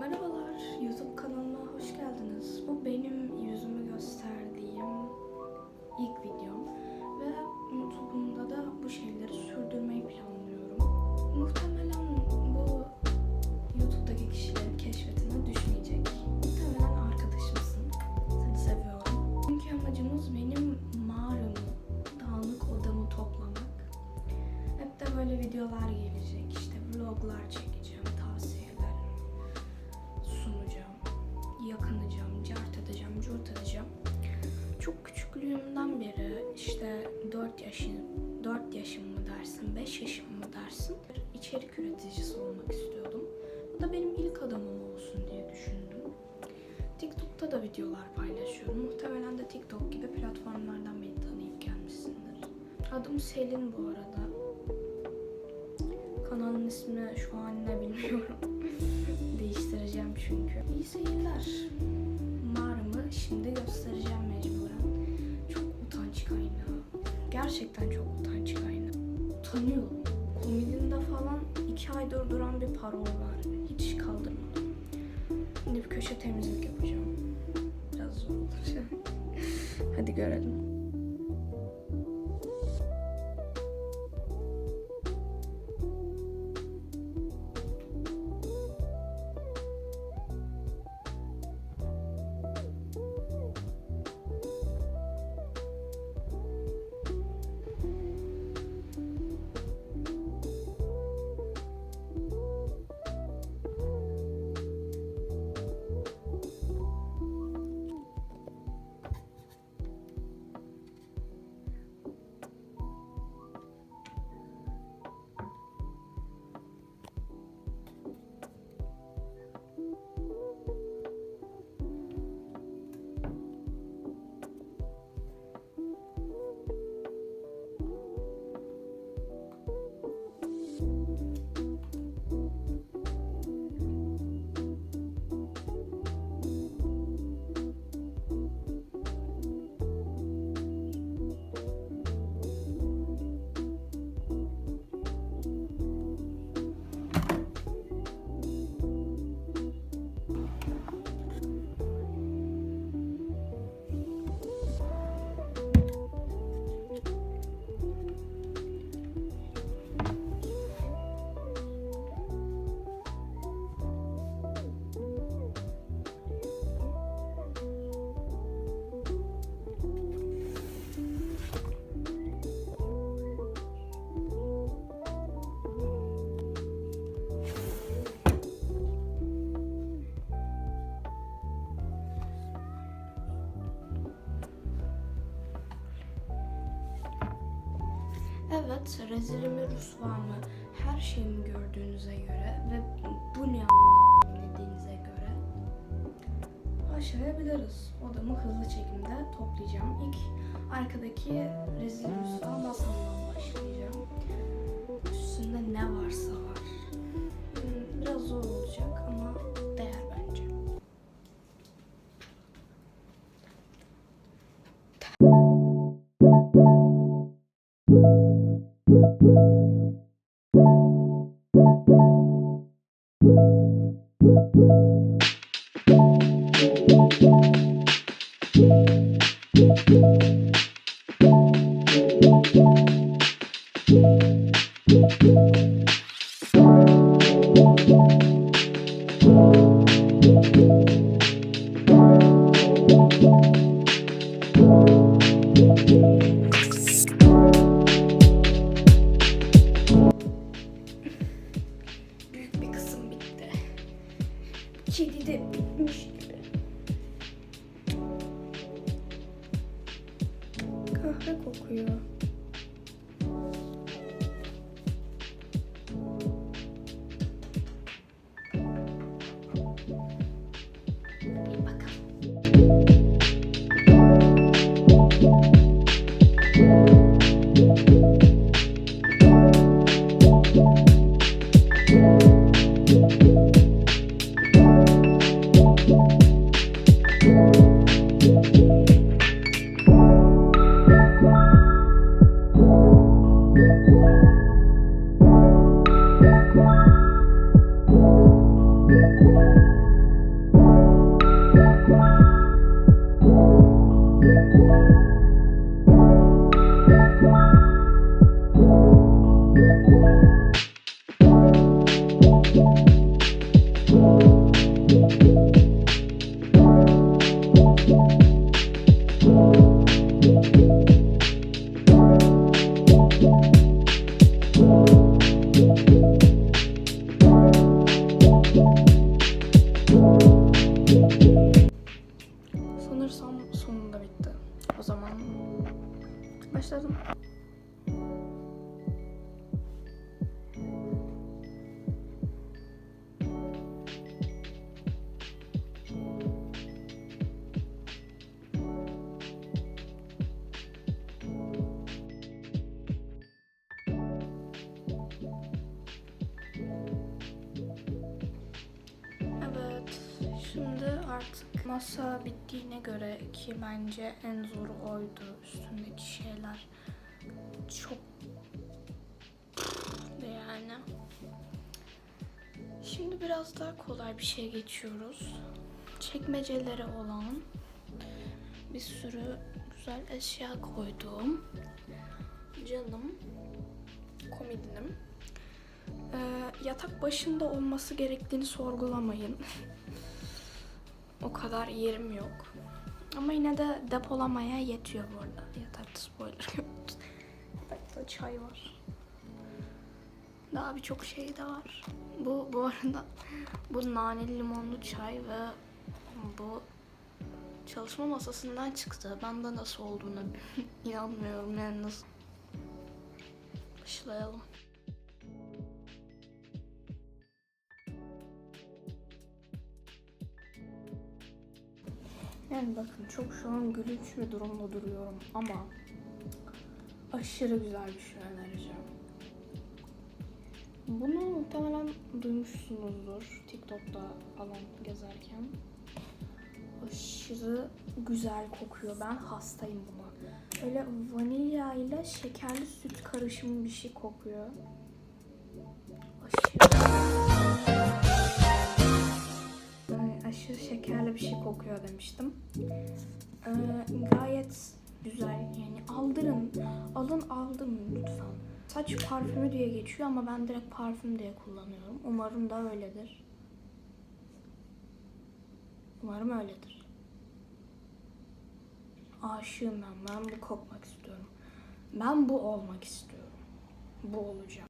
Merhabalar, YouTube kanalıma hoş geldiniz. Bu benim yüzümü gösterdiğim üreticisi olmak istiyordum. Bu da benim ilk adımım olsun diye düşündüm. TikTok'ta da videolar paylaşıyorum. Muhtemelen de TikTok gibi platformlardan beni tanıyıp gelmişsindir. Adım Selin bu arada. Kanalın ismi şu an ne bilmiyorum. Değiştireceğim çünkü. İyi seyirler. Mağaramı şimdi göstereceğim mecburen. Çok utanç kaynağı. Gerçekten çok utanç kaynağı. Utanıyorum. Komedinde falan iki aydır duran bir parol var. Hiç kaldırmadım. Şimdi bir köşe temizlik yapacağım. Biraz zor olacak. Hadi görelim. Evet, rezilimi rüsvamı her şeyimi gördüğünüze göre ve bu ne dediğinize göre başlayabiliriz. Odamı hızlı çekimde toplayacağım. İlk arkadaki rezil rüsva masamdan başlayacağım. Üstünde ne varsa you masa bittiğine göre ki bence en zoru oydu. Üstündeki şeyler çok yani. Şimdi biraz daha kolay bir şey geçiyoruz. Çekmeceleri olan bir sürü güzel eşya koyduğum canım komedinim. Ee, yatak başında olması gerektiğini sorgulamayın. o kadar yerim yok. Ama yine de depolamaya yetiyor bu arada. Yatakta spoiler. Yatakta çay var. Daha birçok şey de var. Bu bu arada bu naneli limonlu çay ve bu çalışma masasından çıktı. Ben de nasıl olduğunu inanmıyorum yani nasıl. Başlayalım. Yani bakın çok şu an gülünç bir durumda duruyorum ama aşırı güzel bir şey önereceğim. Bunu muhtemelen duymuşsunuzdur TikTok'ta falan gezerken. Aşırı güzel kokuyor. Ben hastayım buna. Böyle vanilya ile şekerli süt karışımı bir şey kokuyor. Aşırı Aşırı şekerli bir şey kokuyor demiştim. Ee, gayet güzel yani aldırın. Alın aldım lütfen. Saç parfümü diye geçiyor ama ben direkt parfüm diye kullanıyorum. Umarım da öyledir. Umarım öyledir. Aşığım ben. Ben bu kokmak istiyorum. Ben bu olmak istiyorum. Bu olacağım.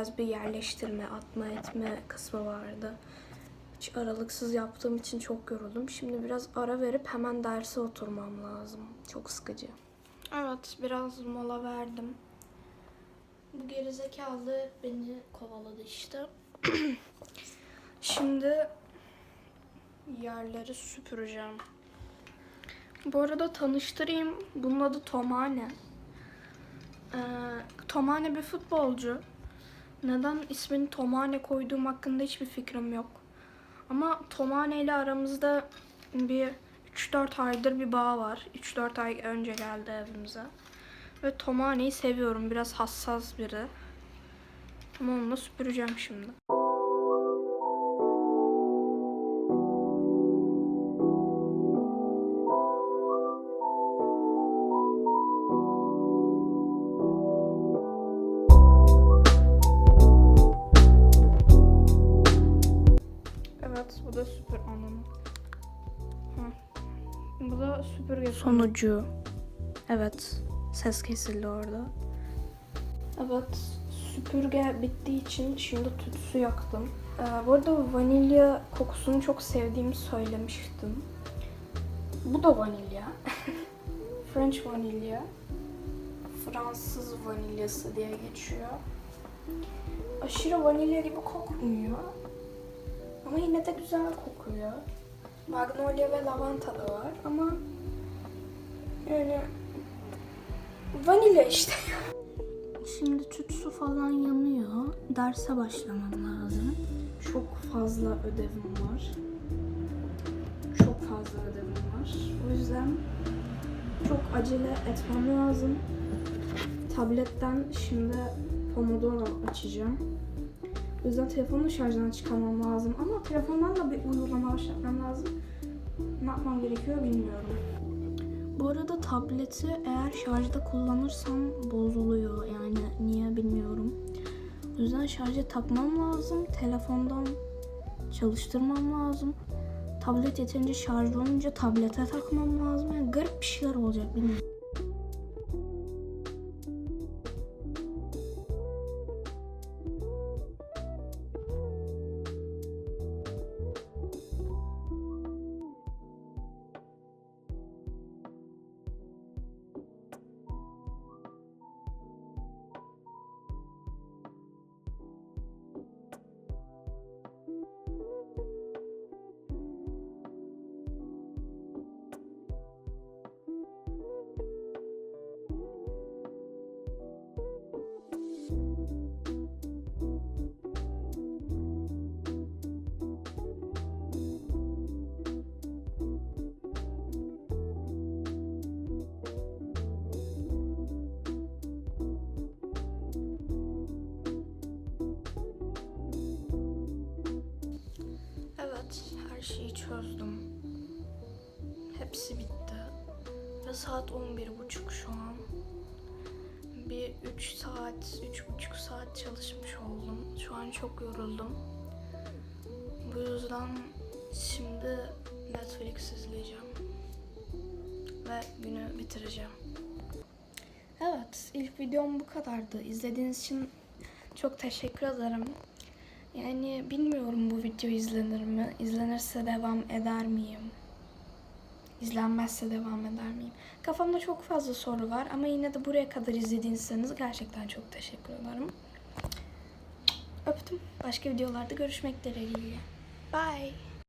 Biraz bir yerleştirme, atma etme kısmı vardı. Hiç aralıksız yaptığım için çok yoruldum. Şimdi biraz ara verip hemen derse oturmam lazım. Çok sıkıcı. Evet, biraz mola verdim. Bu gerizekalı beni kovaladı işte. Şimdi yerleri süpüreceğim. Bu arada tanıştırayım. Bunun adı Tomane. Ee, Tomane bir futbolcu. Neden ismini Tomane koyduğum hakkında hiçbir fikrim yok. Ama Tomane ile aramızda bir 3-4 aydır bir bağ var. 3-4 ay önce geldi evimize. Ve Tomane'yi seviyorum. Biraz hassas biri. Ama onunla süpüreceğim şimdi. Da süpürge sonucu. Evet, ses kesildi orada. Evet, süpürge bittiği için şimdi tütsü yaktım. Ee, bu arada vanilya kokusunu çok sevdiğimi söylemiştim. Bu da vanilya. French vanilya. Fransız vanilyası diye geçiyor. Aşırı vanilya gibi kokmuyor. Ama yine de güzel kokuyor. Magnolia ve lavanta da var ama yani vanilya işte. Şimdi tütsü falan yanıyor. Derse başlamam lazım. Çok fazla ödevim var. Çok fazla ödevim var. O yüzden çok acele etmem lazım. Tabletten şimdi Pomodoro açacağım. O yüzden telefonu şarjdan çıkarmam lazım. Ama telefondan da bir uygulama başlatmam lazım. Ne yapmam gerekiyor bilmiyorum. Bu arada tableti eğer şarjda kullanırsam bozuluyor. Yani niye bilmiyorum. O yüzden şarja takmam lazım. Telefondan çalıştırmam lazım. Tablet yeterince şarjlı olunca tablete takmam lazım. Yani garip bir şeyler olacak bilmiyorum. Her şeyi çözdüm. Hepsi bitti. Ve saat 11.30 şu an. Bir 3 saat, 3,5 saat çalışmış oldum. Şu an çok yoruldum. Bu yüzden şimdi Netflix izleyeceğim. Ve günü bitireceğim. Evet, ilk videom bu kadardı. İzlediğiniz için çok teşekkür ederim. Yani bilmiyorum bu video izlenir mi? İzlenirse devam eder miyim? İzlenmezse devam eder miyim? Kafamda çok fazla soru var ama yine de buraya kadar izlediyseniz gerçekten çok teşekkür ederim. Öptüm. Başka videolarda görüşmek dileğiyle. Bye.